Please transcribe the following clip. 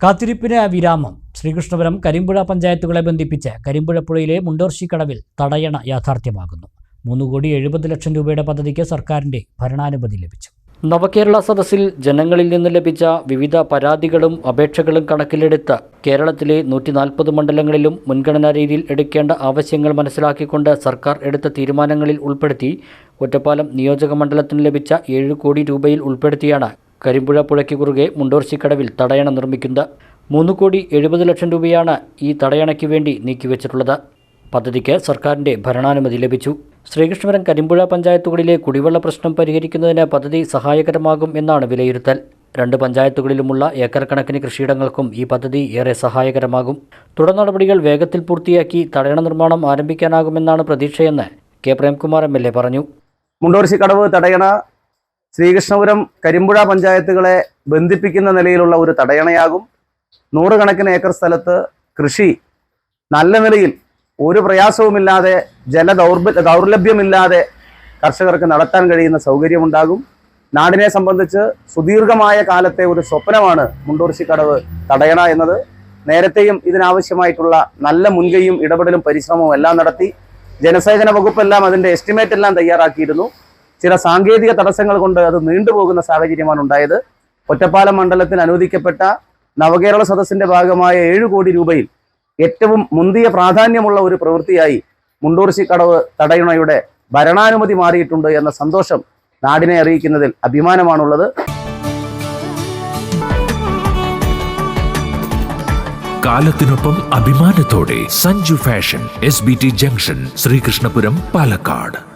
കാത്തിരിപ്പിന് വിരാമം. ശ്രീകൃഷ്ണപുരം കരിമ്പുഴ പഞ്ചായത്തുകളെ ബന്ധിപ്പിച്ച് കരിമ്പുഴ പുഴയിലെ മുണ്ടോർശിക്കടവിൽ തടയണ യാഥാർത്ഥ്യമാകുന്നു. മൂന്ന് കോടി എഴുപത് ലക്ഷം രൂപയുടെ പദ്ധതിക്ക് സർക്കാരിന്റെ ഭരണാനുമതി ലഭിച്ചു. നവകേരള സദസ്സിൽ ജനങ്ങളിൽ നിന്ന് ലഭിച്ച വിവിധ പരാതികളും അപേക്ഷകളും കണക്കിലെടുത്ത് കേരളത്തിലെ നൂറ്റി നാൽപ്പത് മണ്ഡലങ്ങളിലും മുൻഗണനാ രീതിയിൽ എടുക്കേണ്ട ആവശ്യങ്ങൾ മനസ്സിലാക്കിക്കൊണ്ട് സർക്കാർ എടുത്ത തീരുമാനങ്ങളിൽ ഉൾപ്പെടുത്തി ഒറ്റപ്പാലം നിയോജക മണ്ഡലത്തിന് ലഭിച്ച ഏഴ് കോടി രൂപയിൽ ഉൾപ്പെടുത്തിയാണ് കരിമ്പുഴ പുഴയ്ക്ക് കുറുകെ മുണ്ടോർച്ചിക്കടവിൽ തടയണ നിർമ്മിക്കുന്നത് മൂന്ന് കോടി എഴുപത് ലക്ഷം രൂപയാണ് ഈ തടയണയ്ക്ക് വേണ്ടി നീക്കിവെച്ചിട്ടുള്ളത്. പദ്ധതിക്ക് സർക്കാരിന്റെ ഭരണാനുമതി ലഭിച്ചു. ശ്രീകൃഷ്ണപുരം കരിമ്പുഴ പഞ്ചായത്തുകളിലെ കുടിവെള്ള പ്രശ്നം പരിഹരിക്കുന്നതിന് പദ്ധതി സഹായകരമാകും എന്നാണ് വിലയിരുത്തൽ. രണ്ട് പഞ്ചായത്തുകളിലുമുള്ള ഏക്കർ കണക്കിന് കൃഷിയിടങ്ങൾക്കും ഈ പദ്ധതി ഏറെ സഹായകരമാകും. തുടർ നടപടികൾ വേഗത്തിൽ പൂർത്തിയാക്കി തടയണ നിർമ്മാണം ആരംഭിക്കാനാകുമെന്നാണ് പ്രതീക്ഷയെന്ന് K Premkumar M L A പറഞ്ഞു. മുണ്ടോർശിക്കടവ് തടയണ ശ്രീകൃഷ്ണപുരം കരിമ്പുഴ പഞ്ചായത്തുകളെ ബന്ധിപ്പിക്കുന്ന നിലയിലുള്ള ഒരു തടയണയാകും. നൂറുകണക്കിന് ഏക്കർ സ്ഥലത്ത് കൃഷി നല്ല നിലയിൽ ഒരു പ്രയാസവുമില്ലാതെ ജല ദൗർലഭ്യമില്ലാതെ കർഷകർക്ക് നടത്താൻ കഴിയുന്ന സൗകര്യമുണ്ടാകും. നാടിനെ സംബന്ധിച്ച് സുദീർഘമായ കാലത്തെ ഒരു സ്വപ്നമാണ് മുണ്ടൂർശിക്കടവ് തടയണ എന്നത്. നേരത്തെയും ഇതിനാവശ്യമായിട്ടുള്ള നല്ല മുൻകൈയും ഇടപെടലും പരിശ്രമവും എല്ലാം നടത്തി ജനസേചന വകുപ്പെല്ലാം അതിന്റെ എസ്റ്റിമേറ്റ് എല്ലാം തയ്യാറാക്കിയിരുന്നു. ചില സാങ്കേതിക തടസ്സങ്ങൾ കൊണ്ട് അത് നീണ്ടുപോകുന്ന സാഹചര്യമാണ് ഉണ്ടായത്. ഒറ്റപ്പാലം മണ്ഡലത്തിൽ അനുവദിക്കപ്പെട്ട നവകേരള സദസ്സിന്റെ ഭാഗമായ ഏഴ് കോടി രൂപയിൽ ഏറ്റവും മുന്തിയ പ്രാധാന്യമുള്ള ഒരു പ്രവൃത്തിയായി മുണ്ടൂർശിക്കടവ് തടയണയുടെ ഭരണാനുമതി മാറിയിട്ടുണ്ട് എന്ന സന്തോഷം നാടിനെ അറിയിക്കുന്നതിൽ അഭിമാനമാണുള്ളത്. കാലത്തിനൊപ്പം അഭിമാനത്തോടെ Sanju fashion S B T junction Sreekrishnapuram Palakkad.